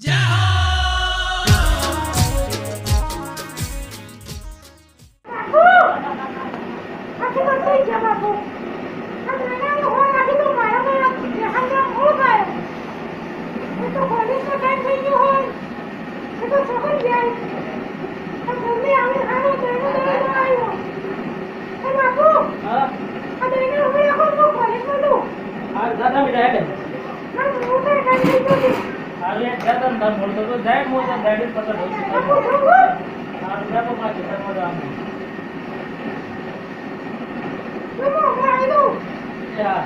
હા હા રૂપિયા તો માં ખેતરમાં જવાનું એ હા.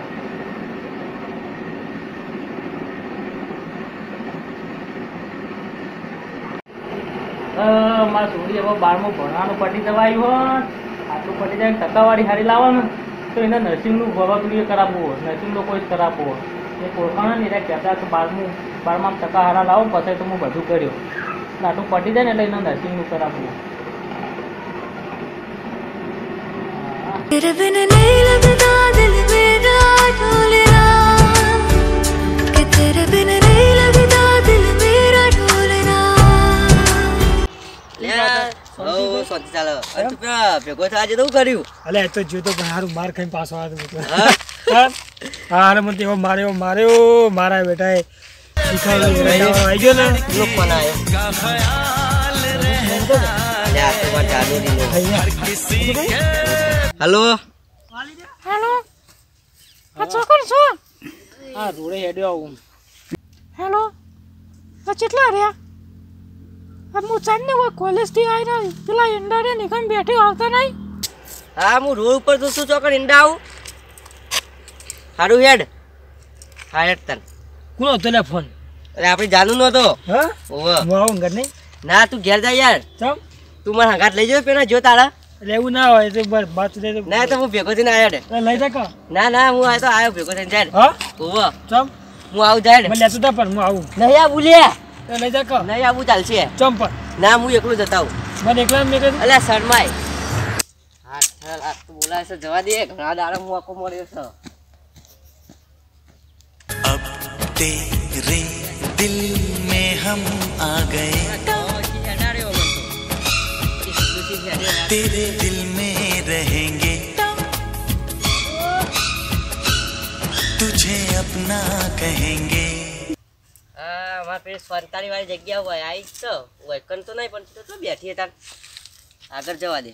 અ, મારા છોકરી હવે બારમું ભણવાનું પટી જવાયું હોત આટલું પટી જાય ટકાવારી હારી લાવવાનું. તો એને નર્સિંગનું ભરતું એ કરાવવું હોય. નર્સિંગનો કોઈ જ કરાવવો હોય. એ ઓળખાણ ને એટલે કહેતા કે બારમું. બારમા ટકા હારા લાવો પછી તો હું બધું કર્યું એટલે આટલું પટી જાય ને એટલે એને નર્સિંગનું કરાવવું હોય હા. तेरे बिन नहीं लगता दिल मेरा ढोलना कि तेरे बिन नहीं लगता दिल मेरा ढोलना હઉ, શાંતિ ચાલે. અને તું પેલા ભેગો થવા આજે તો શું કર્યું અલે એ તો જોતો પણ હારું માર ખાઈને પાછો આવ્યો તો હા? હા હારે મને એવો માર્યો માર્યો મારા બેટાએ શીખવાડ્યું આવી ગયો ને આવ્યો. હલો. હેલો. આ ચોકન છો? હા રોડે હેડ્યો આવું. હેલો. આ કેટલા રહ્યા? આ હું ચાંદને કોઈ કોલેજથી આવી રહી. પેલા એંડારે નિકમ બેઠી આવતા નહીં? હા હું રોડ ઉપર તો શું ચોકડ ઈંડા આવું. હારું હેડ. હા હેડ તન. કોનો હતો લે ફોન? અરે આપણી જાનુ નો તો હા? હું આવું ઘર નહીં? ના તું ઘેર જા યાર. ચમ? તું મને હંગાત લઈ જજો પેલા જો તારા લેવું ના હોય તો બાત દે ના તો હું ભેગો થઈને આવ્યો. લઈ જા કા. ના ના હું આ તો આવ્યો ભેગો થઈને જાય હા? ઓવો ચમ? હું આવું જાય મને લેતો તા પણ હું આવું. નહીં આ બોલ્યા તો લઈ જા કા. નહીં આવું ચાલશે. ચમ પણ. ના હું એકલું જતા આવું. મને એકલા મેં અલ્યા શરમાય. હા તો છે જવા દે. ઘણા દાડા હું આખો મળ્યો છે. तेरे दिल में हम आ गए तेरे दिल में रहेंगे तुझे अपना कहेंगे હા મારે પેલી સ્વંતાની વાળી જગ્યા હોય આવી જ છો વૈકન તો નહીં પણ તું તો બેઠી હતા આગળ જવા દે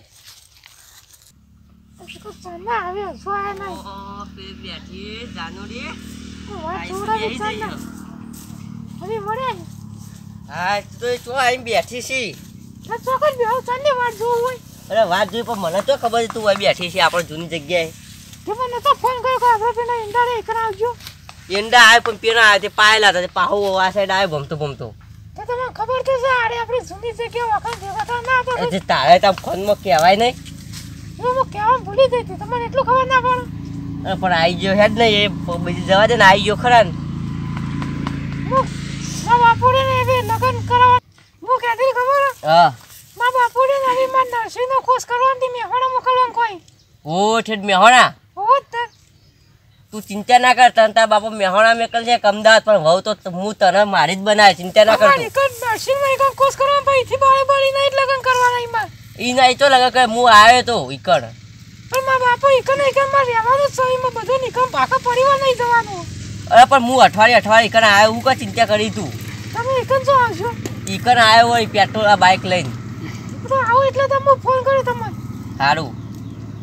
તો ચાંદા આવે હજુ આવ્યા નહીં ઓહો, પેલી બેઠી જાનુડી હું બેહી તો ચો આઈ બેઠી છી. ચોકન બે આવું વાત જોવું હોય. અરે વાત જોઈ પણ મને તો ખબર તું અહીં બેઠી છે આપણે જૂની જગ્યાએ. તે મને તો ફોન કર્યો કે આપણે પેલા એંડારે એકન આવજો. એંડા આવે પણ પેલા આવે તે પાયેલા હતા તે પાહુ આ સાઈડ આવે ભમતો ભમતો. તો તમને ખબર તો છે આડે આપણે જૂની જગ્યા વખત ભેગા ના જે તારે ત્યાં ફોનમાં કહેવાય નહીં. હું કહેવા ભૂલી ગઈ હતી તમને એટલું ખબર ના પડે. પણ આવી ગયો હેડ નહીં એ બીજી જવા દે ને આવી ગયો ખરા ને. મા બાપુને ને એવી લગ્ન કરવા હું કહેતી ખબર? હા. મા બાપુને ને એવી માં નર્સિંગનો કોર્સ કરવાની મેં હોણા મોકલવાનું કોઈ. ઓ ઠેઠ મેહોણા હોવો જ તું ચિંતા ના કર તને તારા બાપા મેહોણા મેકલ છે કે અમદાવાદ પણ તો હું તને મારી જ બનાવે ચિંતા ના કર તું. એક નર્સિંગનો એક કોર્સ કરવા બાળે બાળી નહીં લગ્ન કરવાના એમાં ઈ ના તો લગન કે હું આવ્યો તો ઈકણ પણ મા બાપુ એકન એકનમાં રહેવાનું જ છે એમાં બધું નિકમ પાકા પરિવાર નહીં જવાનું. અરે પણ હું અઠવાડિયે અઠવાડિયે ઈકણ આવ્યો હું કા ચિંતા કરી તું? તમે એકન શું આવશો ઈકણ આવ્યો હોય પેટ્રોલ આ બાઇક લઈને. તો આવો એટલે તમે ફોન કર્યો તમને. સારું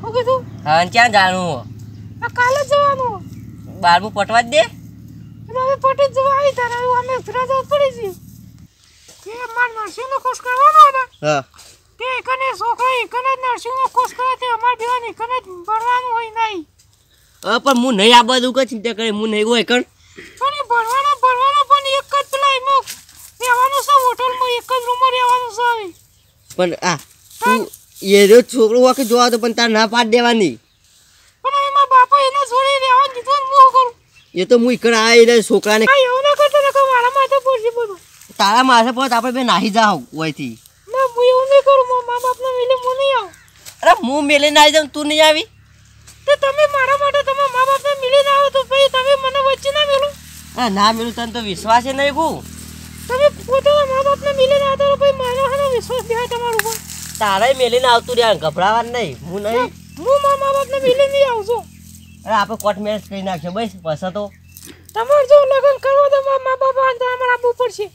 હું કીધું? હા ક્યાં જાણવું આ કાલે જ જવાનું. બારમું પટવા જ દે? હવે પટી જવા આવી તારે અમે ફિરાજ પડી જઈએ કે મારે નર્સિંગનો કોર્સ કરવાનો હતો. હા. તે એકને છોકરો એકને જ નર્સિંગનો કોર્સ કરે તે અમારે બેવાને એકને જ ભણવાનું હોય નહીં. હવે પણ હું નહીં આ બધું કઈ ચિંતા કરે હું નહીં હોય કણ? પણ ભણવાનો ભણવાનો પણ એક જ પેલા એમાં રહેવાનું છે હોટલમાં એક જ રૂમમાં રહેવાનું છે પણ આ તું એ જો છોકરો હોય કે જોવા તો પણ તાર ના પાડ દેવાની. પણ એમાં બાપા એના છોડી રહેવાનું કીધું હું કરું? એ તો હું ઈકણ આવે એટલે છોકરાને. આ એવું ના કરતો કે મારા માથે પડશે બધું. તારા માથે પર આપણે બે નાહી જાવ ઓયથી ના હું એવું નહીં કરું મારા મા બાપને મિલે હું નહીં આવું અરે હું મેલીને આવી જાઉં તું નહીં આવી? તો તમે મારા માટે તમે મા બાપને મિલી ના આવો તો ભાઈ તમે મને વચ્ચે ના મેલો. અરે ના મેલું તને તો વિશ્વાસ નહીં ભૂ તમે પોતાના મા બાપને મિલીને આવતા રહો ભાઈ મારો હાનો વિશ્વાસ દેવાય તમારું ઉપર. તારે મેલીને આવતું રહ્યા ગભરાવાનું નહીં હું નહીં. હું મારા મા બાપને મિલીને નહીં આવજો અરે આપણે કોર્ટ મેરેજ કરી નાખશે બસ પછી તો. તમારે જો લગ્ન કરવા તો મા બાપા તો અમારે આપવું પડશે.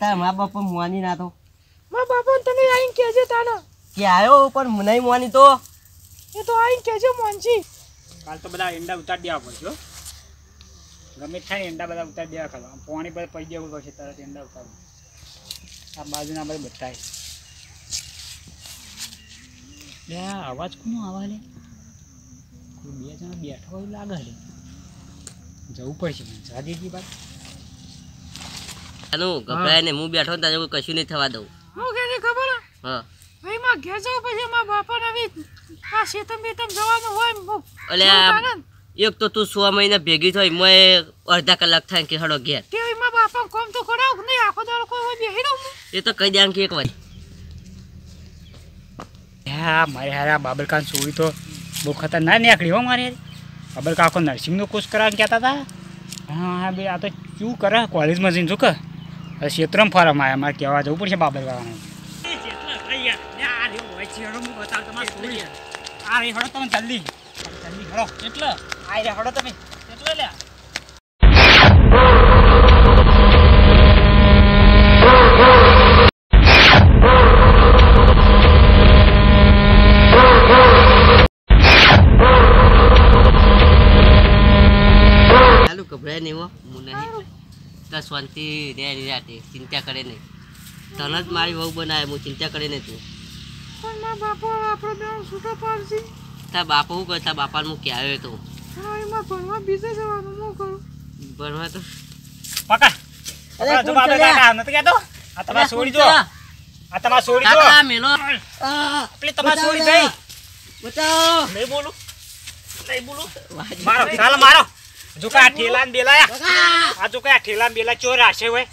તારા મા બાપ મુવાની ના તો. મા બાપાને તમે આવીને કહેજો તાને. કે આવ્યો? પણ નહીં મોની તો? એ તો આવીને કહેજો મોનજી કાલ તો બધા ઈંડા ઉતારી દેવા પડશે ગમે થાય ઈંડા બધા ઉતારી દેવા ખાવા પાણી પર પડી દેવું પડશે તરત ઈંડા ઉતારવું. આ બાજુના બધા બતાય લે અવાજ કોનો આવા લે? કોઈ બે જણા બેઠા હોય એવું લાગે લે. જવું પડશે મને. જાદીજી બાદ હેલો ગભરાય ને હું બેઠો ને તને કશું નહીં થવા દઉં. હું કે ખબર? હે? માં ઘેર જાવ પછી મારા બાપાને આવી આ શેતમ બેતમ જવાનું હોય ને બહુ અલે બહુ આ- તાને ને. એક તો તું સો મહિના ભેગી થઈ મેં અડધા કલાક થાય કે હડો ઘેર. તે માં મારા બાપા કોમ તો કરાવ નહીં? આખો દાડો કોઈ હોય બેહી રહું. એ તો કહી દે કે એક વાર હા મારે હારે આ બાબરકાન છોડી તો બહુ ખતરનાક નીકળી હો મારે બાબરકા આખો નર્સિંગનો કોર્સ કરાવવાનું કહેતા હતા. હા હા બે આ તો શું કરે કોલેજમાં જઈને શું કર? હવે ક્ષેત્રમાં ફરમ આવ્યા મારે કહેવા જવું પડશે બાબરકાને આ રે હળો તમે જલ્દી. જલ્દી હળો. એટલે આ રે હળો તમે. એટલે લે ચાલુ ગભરાય નહીં હો હું નહીં. તો શાંતિ રે રાતે ચિંતા કરે નહીં. તને જ મારી વહુ બનાવે હું ચિંતા કરે નહીં તું. પણ બાપા આપણે બે છૂટો પાડશે. તા બાપા શું કરતા બાપાને હું ક્યાં તો? હા એમાં ભણવા બીજે જવાનું હું કરું. ભણવા તો પકા અરે જો કોણ બાબરકા નથી કહેતો? આ તમારે છોડી દો આ તમારે છોડી દો કાકા, મેલો. પેલી તમારે છોડી દઈ બચાવો નહીં બોલું. નહીં બોલું. મારો ચાલો મારો. જો કે આ ઠેલા ને બેલા આ જો કે આ ઠેલા ને બેલા ચોર આશે હોય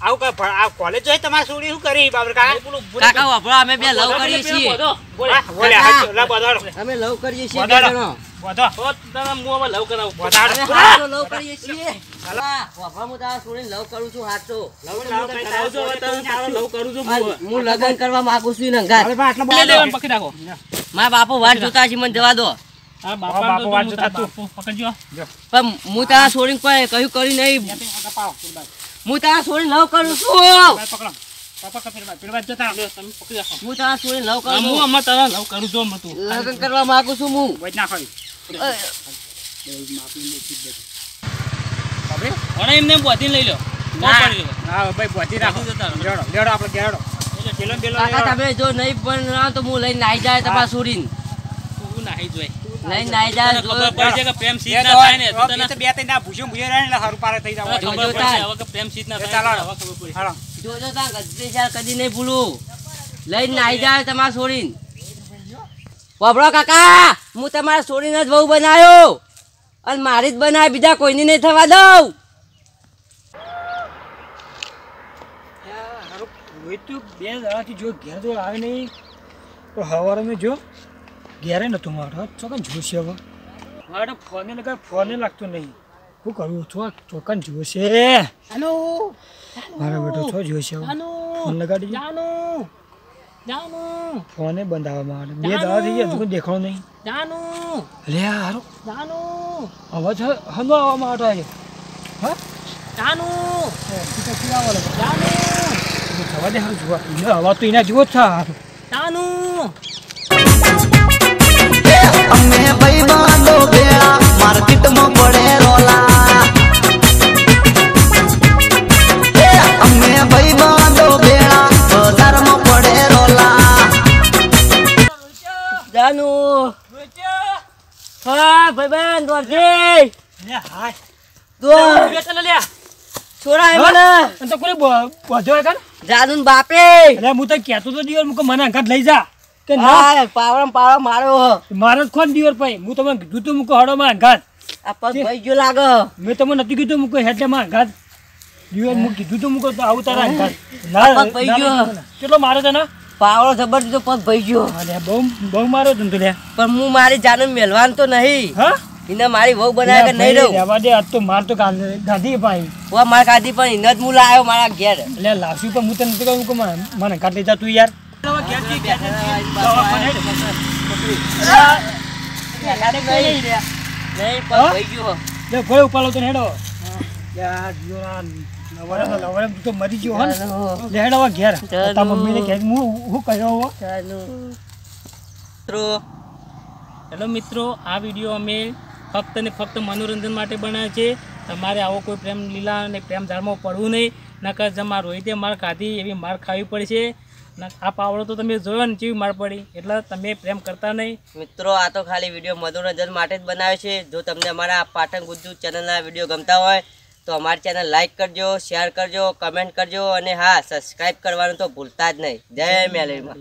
આવું કા આ કોલેજ જોઈ તમારે છોડી શું કરી બાબરકા? કાકા કાકા વાપરો અમે બે લવ કરીએ છીએ. હા, બોલે હા, લા બધાડો અમે લવ કરીએ છીએ બે જણો. બધો બધાડો. અમે હાચો લવ કરીએ છીએ. હા, વાપરા હું તારા છોડીને લવ કરું છું લવ તો હું તને કરાવું છું. આ હું લગ્ન કરવા માંગુ છું ને અંગાત. હવે આટલો બધો મારા બાપુ વાટ જોતા છે મને જવા દો. પણ હું તારા છોડીને પણ કયું કર્યું નહીં. હું તારા છોડીને લવ કરું છું. પકડો. પાપા કપીર ભાઈ, પેલી વાત જોતા. હું તારા છોડીને લવ કરું છું. લગ્ન કરવા માંગુ છું હું. વચ ના ખરી. અ, ના, હા, ભાઈ, પહોંચી રાખો. લેવડો, લેવડો, આપણે ઘેરડો. પેલો ને પેલો કાકા તમે જો નહીં પણ તો હું લઈને આવી જાય તમારા છોડીને નાઈ તો બે ત્રણ ના ભૂસ્યો ભૂસ્યો રહે ને પારે થઈ જાવ. ચાલો. જોજો ચાલ કદી નહીં ભૂલું. લઈને નાઈ જાય તમારા છોડીને. વાપરો કાકા હું તમારા છોડીને જ બહુ બનાવ્યો અને મારી જ બનાવે બીજા કોઈની નહીં થવા દઉં. રોહિત તું બે દાડાથી જો ઘેર જો આવે નહીં. તો હવારે જો ઘેરે નતું મારો. ચોકન જોશે હવે. મારે ફોને લગાવ ફોને લાગતો નહીં. શું કરું છો ચોકન જોશે. હેલો. મારા બેટો છો જોશે ફોન લગાડી જાનો જાનું જાનું ફોને બંધાવવા મારે. બે દાડા થઈ ગયા તું કોઈ દેખાણો નહીં. જાનું લે હારો. જાનો અવાજ હ- હનો આવવા માટે આવ્યો હા? જાનો તું પછી લાગે જવા દે હારું જોવા અવાજ તો એના જેવો જ છે હારું. જાનું અમે ભાઈબાંધો ભેળા માર્કેટમાં પડે રોલા. એ અમે ભાઈબાંધો ભેળા બજારમાં પડે રોલા. જાનુ. હા ભાઈબંધ દોરજી લે હાય. દોર. બે ચાલો લ્યા છોરાય મને. અને તો કોઈ બ- બધો હોય બાપે. એટલે હું તો કહેતો તો દિયર મને અંગાત લઈ જા. કે ના. પાવડમ પાવડમ મારો મારો જ ખોન દિયર ભાઈ. હું તમને કીધું તું મૂકો હડો માં ઘાત આ પગ ભાઈ ગયો લાગો. મેં તમને નથી કીધું મૂકો હેડે માં ઘાત દિવર હું કીધું તું મૂકો તો આવું તારા ઘાત ના ભાઈ ગયો. કેટલો મારો છે ને? પાવડો જબર દીધો પગ ભાઈ ગયો. અરે બહુ બહુ મારો તું લે. પણ હું મારી જાન મેલવાન તો નહીં. હા? એને મારી વહુ બનાવે કે નહીં રહું? રહેવા દે આજ તો માર તો ગાધી ભાઈ. ઓ માર ખાધી પણ એને જ હું લાવ્યો મારા ઘેર. એટલે લાવશું પણ હું તને નથી કહું કે મને- મને કાઢી જા તું યાર. મિત્રો હેલો મિત્રો. આ વીડિયો અમે ફક્ત ને ફક્ત મનોરંજન માટે બનાવ્યો છે. તમારે આવો કોઈ પ્રેમ લીલા અને પ્રેમ ધારમાં પડવું નહીં. નકર જમા રોહિતે માર ખાધી એવી માર ખાવી પડશે. આ પાવડો તો તમે જોયો ને કેવી માર પડી, એટલે તમે પ્રેમ કરતા નહીં. મિત્રો, આ તો ખાલી વીડિયો મનોરંજન માટે જ બનાવ્યો છે. જો તમને અમારા પાટણ ગુજ્જુ ચેનલના વીડિયો ગમતા હોય, તો અમારી ચેનલ લાઈક કરજો, શેર કરજો, કમેન્ટ કરજો, અને હા સબસ્ક્રાઈબ કરવાનું તો ભૂલતા જ નહીં. જય મેલેમાં